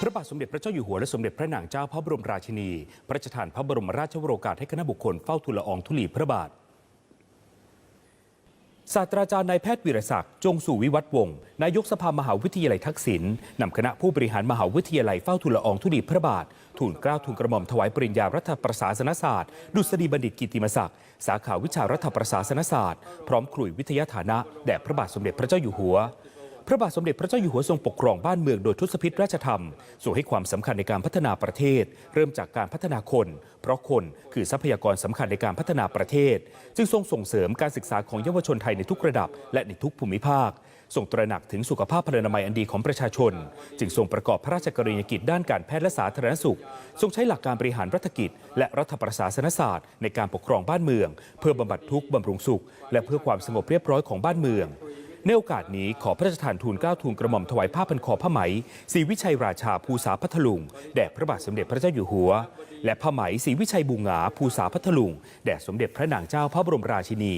พระบาทสมเด็จพระเจ้าอยู่หัวและสมเด็จพระนางเจ้าพระบรมราชินี พระราชทานพระบรมราชวโรกาสให้คณะบุคคลเฝ้าทูลละอองธุลีพระบาท ศาสตราจารย์นายแพทย์วิรศักดิ์จงสู่วิวัฒวงศ์นายกสภามหาวิทยาลัยทักษิณนำคณะผู้บริหารมหาวิทยาลัยเฝ้าทูลละอองธุลีพระบาททูลเกล้าทูลกระหม่อมถวายปริญญารัฐประศาสนศาสตร์ ดุษฎีบัณฑิตกิติมศักดิ์สาขาวิชารัฐประศาสนศาสตร์ พร้อมครุยวิทยาฐานะแด่พระบาทสมเด็จพระเจ้าอยู่หัว พระบาทสมเด็จพระเจ้าอยู่หัวทรงปกครองบ้านเมืองโดยทศพิธราชธรรมทรงให้ความสำคัญในการพัฒนาประเทศ เริ่มจากการพัฒนาคน เพราะคนคือทรัพยากรสำคัญในการพัฒนาประเทศ จึงทรงส่งเสริมการศึกษาของเยาวชนไทยในทุกระดับ และในทุกภูมิภาคทรงตระหนักถึงสุขภาพพลนามัยอันดีของประชาชน จึงทรงประกอบพระราชกรณียกิจด้านการแพทย์และสาธารณสุข ทรงใช้หลักการบริหารรัฐกิจ และรัฐประศาสนศาสตร์ในการปกครองบ้านเมือง เพื่อบำบัดทุกข์บำรุงสุข และเพื่อความสงบเรียบร้อยของบ้านเมือง ในโอกาสนี้ขอพระราชทานทูลเกล้าทูลกระหม่อมถวายผ้าพันคอผ้าไหมศรีวิชัยราชาภูษาพัทลุงแด่พระบาทสมเด็จพระเจ้าอยู่หัว และผ้าไหมศรีวิชัยบูงาภูษาพัทลุงแด่สมเด็จพระนางเจ้าพระบรมราชินี